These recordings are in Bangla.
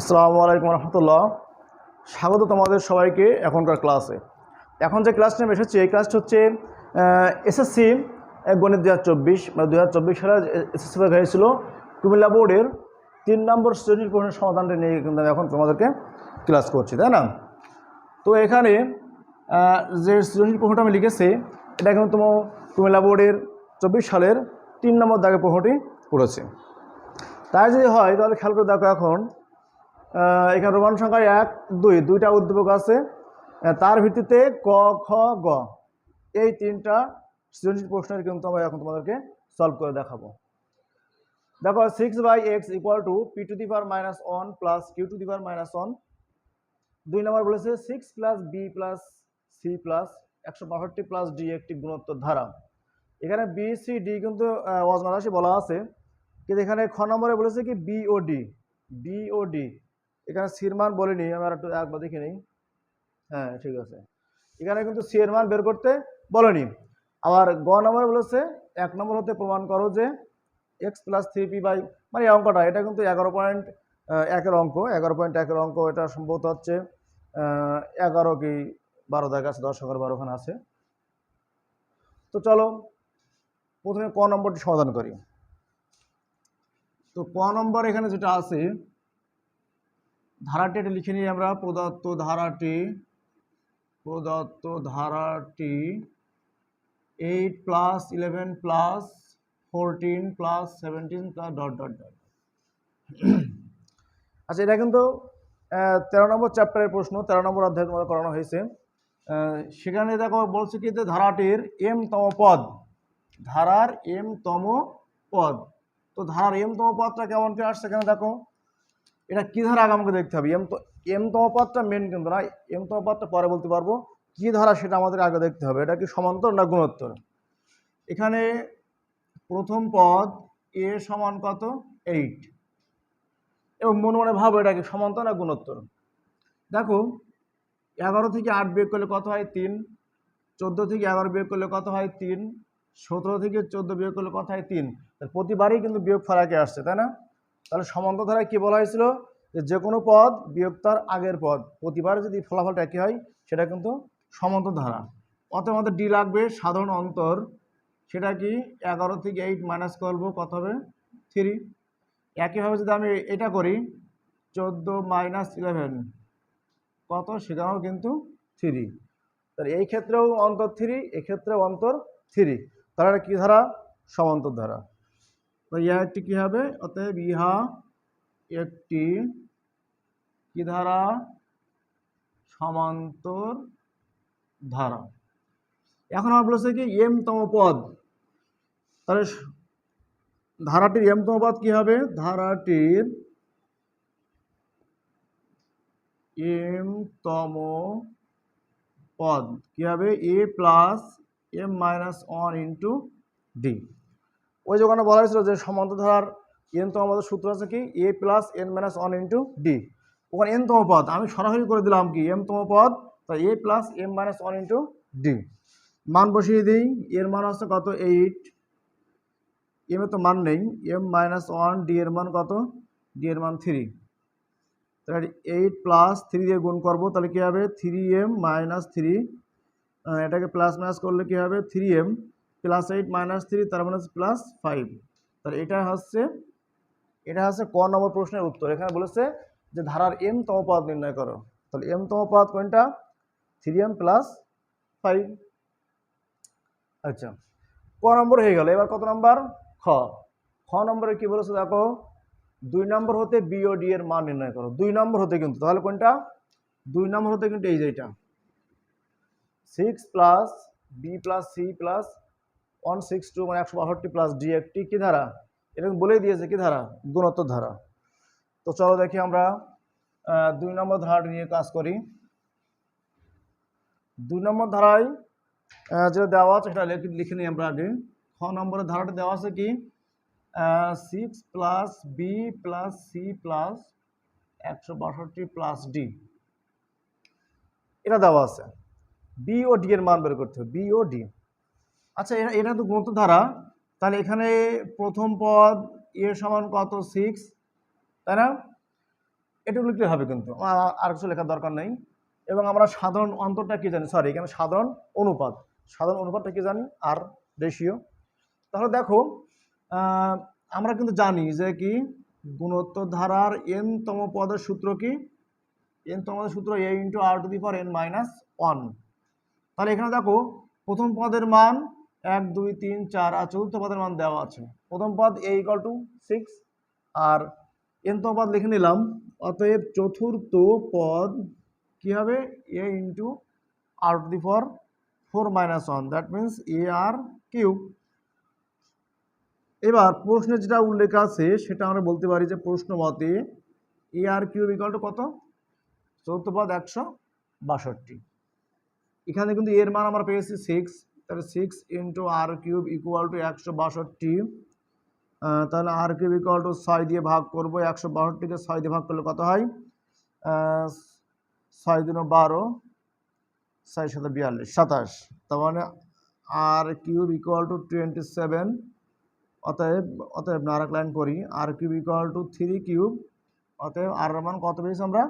আসসালামু আলাইকুম রহমতুল্লাহ। স্বাগত তোমাদের সবাইকে এখনকার ক্লাসে। এখন যে ক্লাসটা আমি এসেছি, এই ক্লাসটা হচ্ছে এসএসসি গণিত দু হাজার চব্বিশ মানে দু হাজার চব্বিশ সালে এসএসসি পরীক্ষা হয়েছিল, কুমিল্লা বোর্ডের তিন নম্বর শ্রেণির প্রশ্নের সমাধানটা নিয়ে কিন্তু আমি এখন তোমাদেরকে ক্লাস করছি, তাই না? তো এখানে যে শ্রেণির প্রশ্নটা আমি লিখেছি, এটা কিন্তু তোমার কুমিল্লা বোর্ডের চব্বিশ সালের তিন নম্বর দাগে প্রশ্নটি করেছে। তাই যদি হয়, তাহলে খেয়াল করে দেখো এখন এখানে রোমান সংখ্যা এক, দুই, দুইটা উদ্দীপক আছে। তার ভিত্তিতে ক, খ, গ, এই তিনটা সৃজনশীল প্রশ্নের কিন্তু আমরা এখন তোমাদেরকে সলভ করে দেখাবো। দেখো six by x equal to p to the power minus one plus q to the power minus one দুই নম্বর বলেছে six plus b plus c plus একশো বাষট্টি প্লাস ডি একটি গুণোত্তর ধারা। এখানে বি সি ডি কিন্তু অজনা রাশি বলা আছে। কিন্তু এখানে খ নম্বরে বলেছে কি? বি ও ডি বি ও ডি এখানে সির মান বলিনি, আমি আর একটু একবার দেখে নিই। হ্যাঁ ঠিক আছে। এখানে কিন্তু সি বের করতে বলেনি। আবার গ নম্বরে বলেছে, এক নম্বর হতে প্রমাণ করো যে x plus three p by মানে এই অঙ্কটা, এটা কিন্তু এগারো পয়েন্ট একের অঙ্ক, এগারো পয়েন্ট একের অঙ্ক, এটা সম্ভবত হচ্ছে এগারো কি বারো দেখা আছে, দশ এগারো বারো ওখানে আছে। তো চলো, প্রথমে ক নম্বরটি সমাধান করি। তো ক নম্বর এখানে যেটা আছে ধারাটি এটা লিখে নিই আমরা। প্রদত্ত ধারাটি প্রদত্ত ধারাটি eight plus eleven plus fourteen plus seventeen plus dot dot dot আচ্ছা এটা কিন্তু তেরো নম্বর চ্যাপ্টারের প্রশ্ন, তেরো নম্বর অধ্যায় তোমাদের করানো হয়েছে। সেখানে দেখো, বলছে কি যে ধারাটির এম তম পদ, ধারার এম তম পদ। তো ধারার এম তম পদটা কেমন করে আসছে এখানে দেখো? এটা কী ধারা আগে আমাকে দেখতে হবে? এম তো এম তম মেন কিন্তু না। এম তম পরে বলতে পারব। কী ধারা সেটা আমাদের আগে দেখতে হবে? এটা কি সমান্তর না গুণোত্তর? এখানে প্রথম পদ এ সমান কত? এইট এবং মনে মনে ভাবো এটা কি সমান্তর না গুণোত্তর? দেখো, এগারো থেকে আট বিয়োগ করলে কত হয়? তিন। চোদ্দ থেকে এগারো বিয়োগ করলে কত হয়? তিন। সতেরো থেকে চোদ্দ বিয়োগ করলে কত হয়? তিন। প্রতিবারই কিন্তু বিয়োগ ফারাকে আসছে, তাই না? তাহলে সমান্তর ধারায় কী বলা হয়েছিল? যে যে কোনো পদ বিয়োগ তার আগের পদ। প্রতিবার যদি ফলাফলটা একই হয়, সেটা কিন্তু সমান্তর ধারা। অতএব আমাদের ডি লাগবে সাধারণ অন্তর। সেটা কি এগারো থেকে এইট মাইনাস করব, কত হবে? থ্রি একইভাবে যদি আমি এটা করি, চোদ্দ মাইনাস ইলেভেন কত? সেখানেও কিন্তু থ্রি তাহলে এই ক্ষেত্রেও অন্তর থ্রি এক্ষেত্রেও অন্তর থ্রি তাহলে এটা কী ধারা? সমান্তর ধারা। তো ইহা একটি কী হবে? অতএব ইহা একটি কী ধারা? সমান্তর ধারা। এখন আমার বলেছে কি এম তম পদ। তাহলে ধারাটির এম তম পদ কী হবে? ধারাটির এম তম পদ কী হবে? A plus m minus one into d ওই যে ওখানে বলা হয়েছিল যে সমান্তর ধারার এন তম পদের সূত্র আছে কি? A plus n minus one into d ওখানে এন তম পদ, আমি সরাসরি করে দিলাম কি? এম তম পদ, তাই a plus m minus one into d মান বসিয়ে দিই, এর মান আছে কত? এইট এম তো মান নেই এম মাইনাস ওয়ান ডি এর মান কত? ডি এর মান থ্রি তাহলে এইট প্লাস থ্রি দিয়ে গুণ করব, তাহলে কী হবে? থ্রি এম মাইনাস থ্রি এটাকে প্লাস মাইনাস করলে কী হবে? Three m plus eight minus three তার মানে প্লাস ফাইভ তাহলে এটা হচ্ছে এটা হচ্ছে ক নম্বর প্রশ্নের উত্তর। এখানে বলেছে যে ধারার এম তম নির্ণয় করো। তাহলে এম তম কোনটা? থ্রি এম প্লাস ফাইভ আচ্ছা ক নম্বর হয়ে গেল। এবার কত নম্বর? খ। খ নম্বরে কি বলেছে দেখো? দুই নম্বর হতে বি ও ডি এর মান নির্ণয় করো। দুই নম্বর হতে কিন্তু, তাহলে কোনটা? দুই নম্বর হতে কিন্তু এই যে এটা। Six plus b plus c plus one six two মানে একশো বাষট্টি প্লাস ডি একটি কী ধারা? এটা বলেই দিয়েছে কি ধারা? গুণোত্তর ধারা। তো চলো দেখি আমরা দুই নম্বর ধারাটি নিয়ে কাজ করি। দুই নম্বর ধারায় যেটা দেওয়া আছে সেটা লিখে নিই আমরা আগে। খ নম্বরের ধারাটা দেওয়া আছে কি? Six plus b plus c plus একশো বাষট্টি প্লাস ডি এটা দেওয়া আছে। বি ও ডি এর মান বের করতে হবে। বি ও ডি আচ্ছা এটা এটা তো গুণোত্তর ধারা তাহলে এখানে প্রথম পদ, এ সমান কত? সিক্স তাই না? এটুকু লিখতে হবে কিন্তু। আর কিছু লেখার দরকার নেই। এবং আমরা সাধারণ অন্তরটা কি জানি? সরি এখানে সাধারণ অনুপাত। সাধারণ অনুপাতটা কি জানি? আর রেশিও তাহলে দেখো আমরা কিন্তু জানি যে কি? গুণোত্তর ধারার এন তম পদের সূত্র কি? এন তম পদের সূত্র a into r to the power n minus one তাহলে এখানে দেখো, প্রথম পদের মান এক, দুই, তিন, চার, আর চতুর্থ পদের মান দেওয়া আছে। প্রথম পদ এ ইকাল টু সিক্স আর এনতম পদ লিখে নিলাম। অতএব চতুর্থ পদ কী হবে? A into r to the power four minus one that means a r cube এবার প্রশ্নে যেটা উল্লেখ আছে, সেটা আমরা বলতে পারি যে প্রশ্ন মতে a r cube equal to কত? চতুর্থ পদ একশো বাষট্টি। এখানে কিন্তু এর মান আমরা পেয়েছি সিক্স তাহলে six into r cube equal to একশো বাষট্টি তাহলে আর কিউব ইকুয়াল টু ছয় দিয়ে ভাগ করব, একশো বাষট্টিকে ছয় দিয়ে ভাগ করলে কত হয়? ছয় দিন বারো, ছয় সাথে বিয়াল্লিশ, সাতাশ। তার মানে r cube equal to twenty seven অতএব অতএব না আরেক লাইন করি r cube equal to three cube অতএব আর মান কত পেয়েছি আমরা?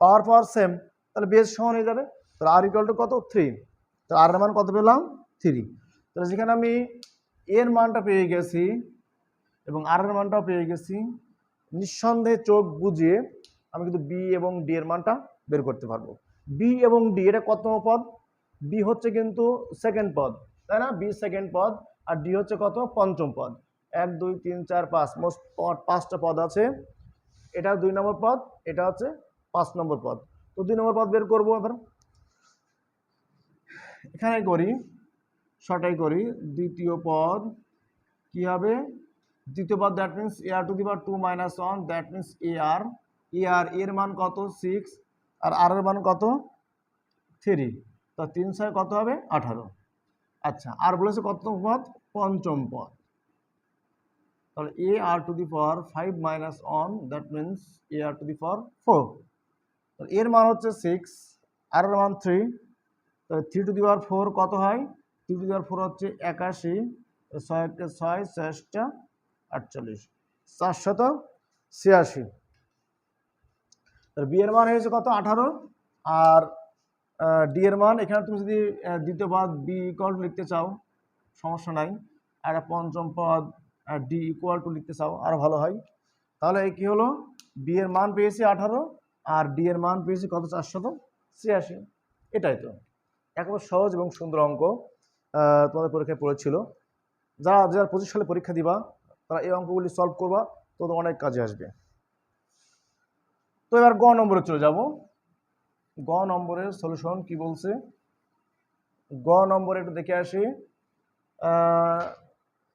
পাওয়ার পাওয়ার সেম তাহলে বেস সমান হয়ে যাবে। তাহলে আর ইকুয়াল টু কত? থ্রি তাহলে আর মান কত পেলাম? থ্রি তাহলে যেখানে আমি এর মানটা পেয়ে গেছি এবং আর এর মানটাও পেয়ে গেছি। নিঃসন্দেহে চোখ বুঝিয়ে আমি কিন্তু বি এবং ডি এর মানটা বের করতে পারব। বি এবং ডি এটা কত পদ? বি হচ্ছে কিন্তু সেকেন্ড পদ, তাই না? বি সেকেন্ড পদ আর ডি হচ্ছে কত? পঞ্চম পদ। এক, দুই, তিন, চার, পাঁচ, মোস্ট পাঁচটা পদ আছে। এটা দুই নম্বর পদ, এটা হচ্ছে পাঁচ নম্বর পদ। তো দুই নম্বর পদ বের করব এবার। এখানে করি শর্টাই করি, দ্বিতীয় পদ কি হবে? দ্বিতীয় পদ that means a r to the power two minus one that means a r a r এর মান কত? সিক্স আর আর এর মান কত? থ্রি তো তিন ছয় কত হবে? আঠারো। আচ্ছা আর বলেছে কত পদ? পঞ্চম পদ। তাহলে a r to the power five minus one that means a r to the power four এর মান হচ্ছে সিক্স আর এর মান থ্রি তাহলে three to the power four কত হয়? Three to the power four হচ্ছে একাশি ছয় ছয় শেষটা আটচল্লিশ, চারশত ছিয়াশি। বি এর মান হয়েছে কত? আঠারো। আর ডি এর মান, এখানে তুমি যদি দ্বিতীয় পদ বি ইকুয়াল টু লিখতে চাও, সমস্যা নাই। আর পঞ্চম পদ ডি ইকুয়াল টু লিখতে চাও আরও ভালো হয়। তাহলে কি হলো? বি এর মান পেয়েছি আঠারো, আর ডি এর মান পেয়েছি কত? চারশত ছিয়াশি। এটাই তো। একেবারে সহজ এবং সুন্দর অঙ্ক তোমাদের পরীক্ষায় পড়েছিল। যারা দু হাজার পঁচিশ সালে পরীক্ষা দিবা, তারা এই অঙ্কগুলি সলভ করবা তোদের অনেক কাজে আসবে। তো এবার গ নম্বরে চলে যাব। গ নম্বরের সলিউশন কি বলছে? গ নম্বরে একটু দেখে আসি।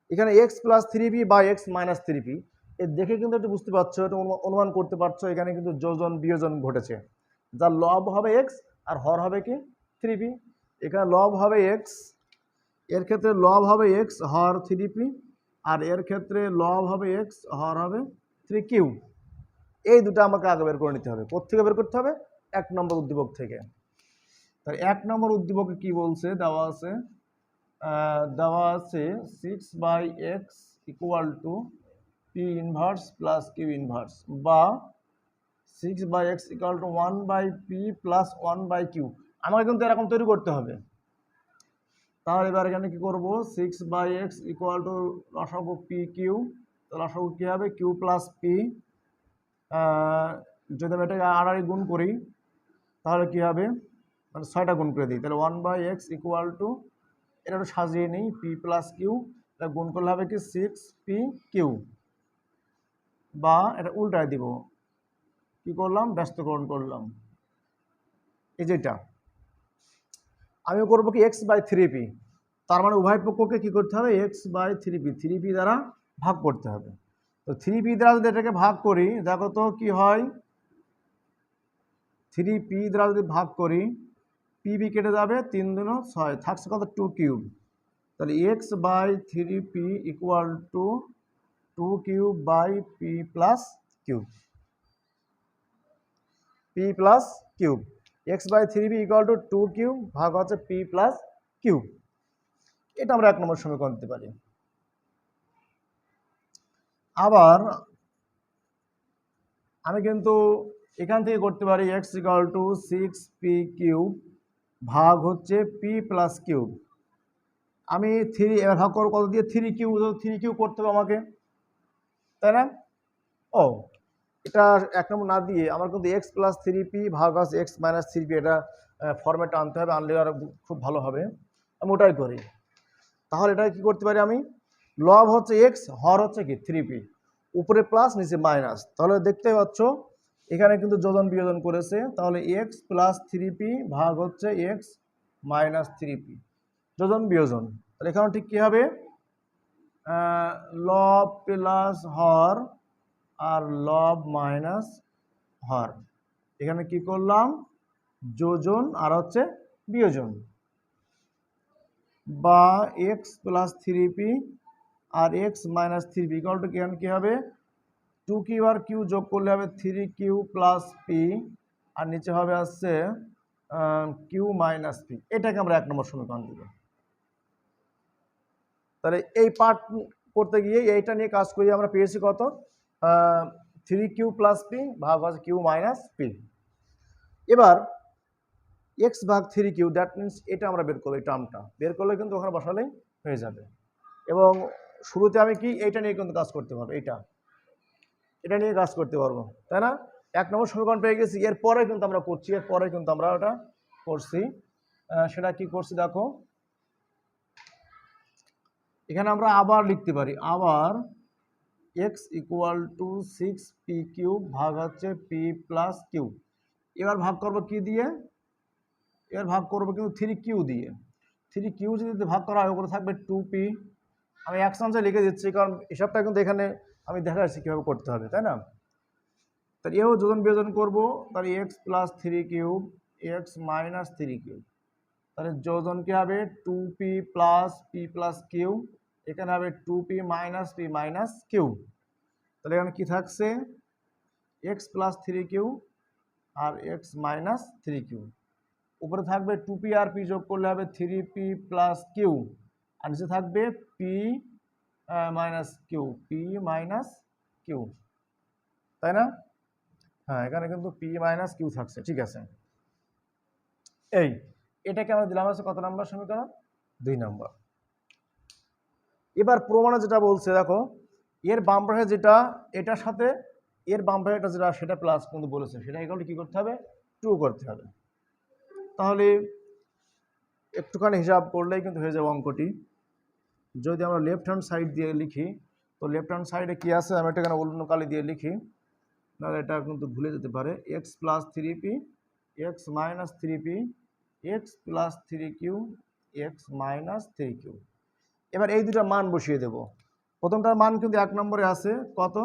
এখানে এক্স প্লাস থ্রি পি বা এক্স মাইনাস থ্রি পি এ দেখে কিন্তু একটু বুঝতে পারছ অনুমা- অনুমান করতে পারছ, এখানে কিন্তু যোজন বিয়োজন ঘটেছে। যার লব হবে এক্স আর হর হবে কি? থ্রি পি এখানে লব হবে এক্সের ক্ষেত্রে লব হবে এক্স হর থ্রি পি আর এর ক্ষেত্রে লব হবে এক্স হর হবে থ্রি কিউ এই দুটো আমাকে আগে বের করে নিতে হবে। কোথেকে বের করতে হবে? এক নম্বর উদ্দীপক থেকে। তাই এক নম্বর উদ্দীপকে কি বলছে? দেওয়া আছে দেওয়া আছে six by x equal to p inverse plus q inverse বা six by x equal to one by p plus one by q আমাকে কিন্তু এরকম তৈরি করতে হবে। তাহলে এবার এখানে কি করব? Six by x equal to লসাগু পি কিউ তো লসাগু কী হবে? কিউ প্লাস পি যদি আমি এটাকে আড়াআড়ি গুণ করি, তাহলে কি হবে? মানে ছয়টা গুণ করে দিই। তাহলে one by x equal to এটা একটু সাজিয়ে নিই পি প্লাস কিউ এটা গুণ করলে হবে কি? সিক্স পি কিউ বা এটা উল্টায় দিব। কি করলাম? ব্যস্তকরণ করলাম। এই যেটা আমি করব কি এক্স বাই থ্রি পি তার মানে উভয় পক্ষকে কি করতে হবে? X by three p three p দ্বারা ভাগ করতে হবে। তো থ্রি পি দ্বারা যদি এটাকে ভাগ করি, দেখো তো কি হয়? থ্রি পি দ্বারা যদি ভাগ করি পি বি কেটে যাবে তিন দিন ছয়। থাকছে কত? টু কিউব তাহলে X by three P equal to two cube by P plus cube P plus cube X by three P equal to two cube ভাগ হচ্ছে পি প্লাস কিউব। এটা আমরা এক নম্বর সমীকরণ দিতে পারি। আবার আমি কিন্তু এখান থেকে করতে পারি x equal to six p cube ভাগ হচ্ছে পি প্লাস কিউব। আমি থ্রি, এবার ভাগ করব কত দিয়ে? থ্রি কিউব থ্রি কিউব করতে হবে আমাকে। তাই না? ও এটা এক নম্বর না দিয়ে আমার কিন্তু এক্স প্লাস থ্রি পি ভাগ আছে এক্স মাইনাস থ্রি পি এটা ফর্মেটটা আনতে হবে, আনলে আর খুব ভালো হবে। আমি ওটাই করি। তাহলে এটা কি করতে পারি আমি? লব হচ্ছে এক্স হর হচ্ছে কি? থ্রি পি উপরে প্লাস নিচে মাইনাস তাহলে দেখতে পাচ্ছ, এখানে কিন্তু যোজন বিয়োজন করেছে। তাহলে এক্স প্লাস থ্রি পি ভাগ হচ্ছে এক্স মাইনাস থ্রি পি যোজন বিয়োজন। তাহলে এখানে ঠিক কী হবে? লব প্লাস হর আর লব মাইনাস হর। এখানে কি করলাম? যোজন আর হচ্ছে বিয়োজন। বা x plus three P R x minus three p equal to কী হবে? টু কিউ আর কিউ যোগ করলে হবে থ্রি কিউ প্লাস পি আর নিচে হবে আসছে কিউ মাইনাস পি এটাকে আমরা এক নম্বর সমীকরণ দিব। তাহলে এই পার্ট করতে গিয়ে এইটা নিয়ে কাজ করি, আমরা পেয়েছি কত? থ্রি কিউ প্লাস পি ভাগ আছে কিউ মাইনাস পি। এবার এক্স ভাগ থ্রি কিউ দ্যাট মিনস এটা আমরা বের করব, এই টার্মটা বের করলে কিন্তু ওখানে বসালেই হয়ে যাবে। এবং শুরুতে আমি কি, এইটা নিয়ে কিন্তু কাজ করতে পারব, এইটা। এটা নিয়ে কাজ করতে পারব, তাই না? এক নম্বর সমীকরণ পেয়ে গেছি, এরপরে কিন্তু আমরা করছি, এরপরে কিন্তু আমরা ওটা করছি। সেটা কি করছি দেখো। এখানে আমরা আবার লিখতে পারি, আবার x equal to six p cube ভাগ হচ্ছে পি প্লাস কিউ এবার ভাগ করব কি দিয়ে? এবার ভাগ করব কিন্তু থ্রি কিউ দিয়ে। থ্রি কিউ যদি ভাগ করা হয় ওপরে থাকবে টু পি। আমি এক চান্সে লিখে দিচ্ছি, কারণ এসবটা কিন্তু এখানে আমি দেখা যাচ্ছি কীভাবে করতে হবে, তাই না? তাহলে এও যোজন বিয়োজন করব, তাহলে x plus three cube, x minus three cube. তাহলে যোজন কী হবে? Two p plus p plus q এখানে হবে two p minus p minus q তাহলে এখানে কী থাকছে? এক্স প্লাস থ্রি কিউ আর এক্স মাইনাস থ্রি কিউ উপরে থাকবে টু পি আর পি যোগ করলে হবে থ্রি পি প্লাস কিউ আর নিচে থাকবে p minus q p minus q তাই না? হ্যাঁ এখানে কিন্তু পি মাইনাস কিউ থাকছে, ঠিক আছে। এই, এটাকে আমরা দিলাম আছে কত নম্বর সমীকরণ? দুই নম্বর। এবার প্রমাণে যেটা বলছে, দেখো, এর বাম যেটা, এটার সাথে এর বাম যেটা, সেটা প্লাস কিন্তু বলেছে। সেটা এগুলো কী করতে হবে? টু করতে হবে। তাহলে একটুখানি হিসাব করলেই কিন্তু হয়ে যাবে অঙ্কটি। যদি আমরা লেফট হ্যান্ড সাইড দিয়ে লিখি, তো লেফট হ্যান্ড সাইডে কী আছে? আমি এটা এখানে অন্য কালি দিয়ে লিখি। তাহলে এটা কিন্তু ভুলে যেতে পারে। X plus three p x minus three p x plus three q x minus three q এবার এই দুটা মান বসিয়ে দেব। প্রথমটার মান কিন্তু এক নম্বরে আছে, কত?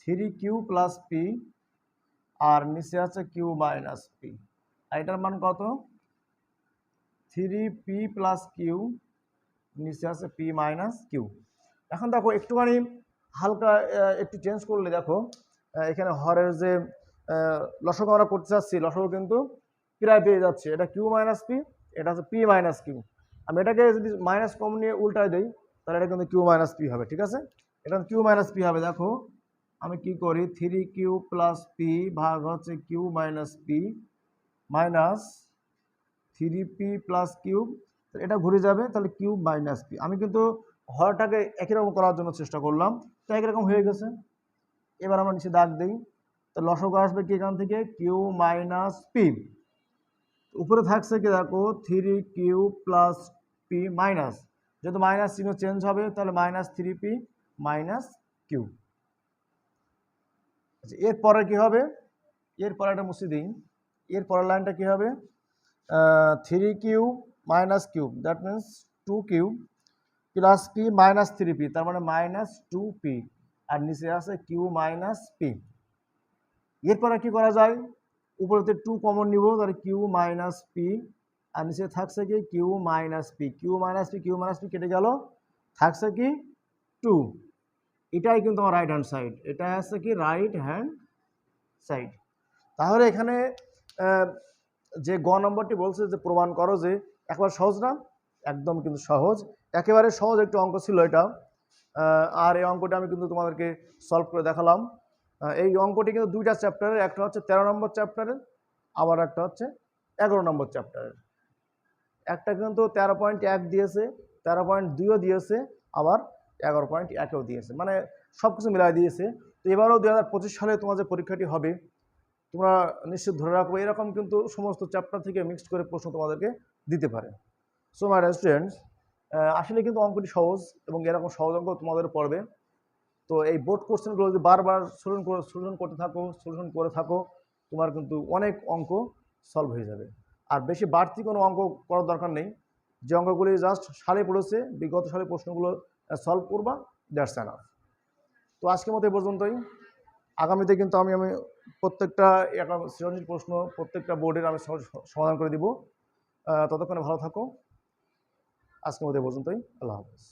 থ্রি কিউ প্লাস পি, আর নিচে আছে কিউ মাইনাস পি। আর এটার মান কত? থ্রি পি প্লাস কিউ, নিচে আছে পি মাইনাস কিউ। এখন দেখো, একটুখানি হালকা একটু চেঞ্জ করলে দেখো এখানে হরের যে লসক আমরা করতে চাচ্ছি লসক কিন্তু প্রায় পেয়ে যাচ্ছে। এটা কিউ মাইনাস পি, এটা হচ্ছে পি মাইনাস কিউ। আমি এটাকে যদি মাইনাস কম নিয়ে উল্টায় দিই, তাহলে এটা কিন্তু কিউ মাইনাস পি হবে, ঠিক আছে? এটা কিউ মাইনাস পি হবে, দেখো, আমি কি করি? থ্রি কিউ প্লাস পি ভাগ হচ্ছে q minus p minus three p plus cube এটা ঘুরে যাবে, তাহলে কিউব মাইনাস পি আমি কিন্তু হরটাকে একই রকম করার জন্য চেষ্টা করলাম, তো একই রকম হয়ে গেছে। এবার আমরা নিচে দাগ দিই, তো লসক আসবে কি এখান থেকে? কিউ মাইনাস পি উপরে থাকছে কি দেখো three q plus p minus যেহেতু মাইনাস চিহ্ন চেঞ্জ হবে, তাহলে minus three p minus q আচ্ছা এরপরে কি হবে? এরপরে একটা মুছে দিন এর পরের লাইনটা কি হবে? Three q minus cube that means two cube plus p minus three p তার মানে মাইনাস টু পি আর নিচে আছে কিউ মাইনাস পি এরপরে কি করা যায়? উপরেতে টু কমন নিব, তাহলে কিউ মাইনাস পি আর নিচে থাকছে কি q minus p q minus p q minus p কেটে গেল, থাকছে কি টু এটাই কিন্তু আমার রাইট হ্যান্ড সাইড এটা আছে কি রাইট হ্যান্ড সাইড তাহলে এখানে যে গ নম্বরটি বলছে যে প্রমাণ করো যে একবার সহজ না, একদম কিন্তু সহজ, একেবারে সহজ একটু অঙ্ক ছিল এটা আর এই অঙ্কটা আমি কিন্তু তোমাদেরকে সলভ করে দেখালাম এই অঙ্কটি কিন্তু দুইটা চ্যাপ্টারের, একটা হচ্ছে তেরো নম্বর চ্যাপ্টারের, আবার একটা হচ্ছে এগারো নম্বর চ্যাপ্টারের। একটা কিন্তু তেরো পয়েন্ট এক দিয়েছে, তেরো পয়েন্ট দুইও দিয়েছে, আবার এগারো পয়েন্ট একেও দিয়েছে। মানে সব কিছু মিলাই দিয়েছে। তো এবারও দু হাজার পঁচিশ সালে তোমার যে পরীক্ষাটি হবে, তোমরা নিশ্চিত ধরে রাখো এরকম কিন্তু সমস্ত চ্যাপ্টার থেকে মিক্সড করে প্রশ্ন তোমাদেরকে দিতে পারে। সো মাই স্টুডেন্টস আসলে কিন্তু অঙ্কটি সহজ এবং এরকম সহজ অঙ্ক তোমাদের পড়বে। তো এই বোর্ড কোশ্চেনগুলো যদি বারবার সলিউশন করে সলিউশন করতে থাকো সলিউশন করে থাকো, তোমার কিন্তু অনেক অঙ্ক সলভ হয়ে যাবে। আর বেশি বাড়তি কোনো অঙ্ক করার দরকার নেই। যে অঙ্কগুলি জাস্ট সালে পড়েছে, বিগত সালে প্রশ্নগুলো সলভ করবা দ্যাটস এনাফ তো আজকের মতো এই পর্যন্তই। আগামীতে কিন্তু আমি আমি প্রত্যেকটা সৃজনশীল প্রশ্ন প্রত্যেকটা বোর্ডের আমি সমাধান করে দিব। ততক্ষণে ভালো থাকো। আজকের মতো এই পর্যন্তই। আল্লাহ হাফিজ।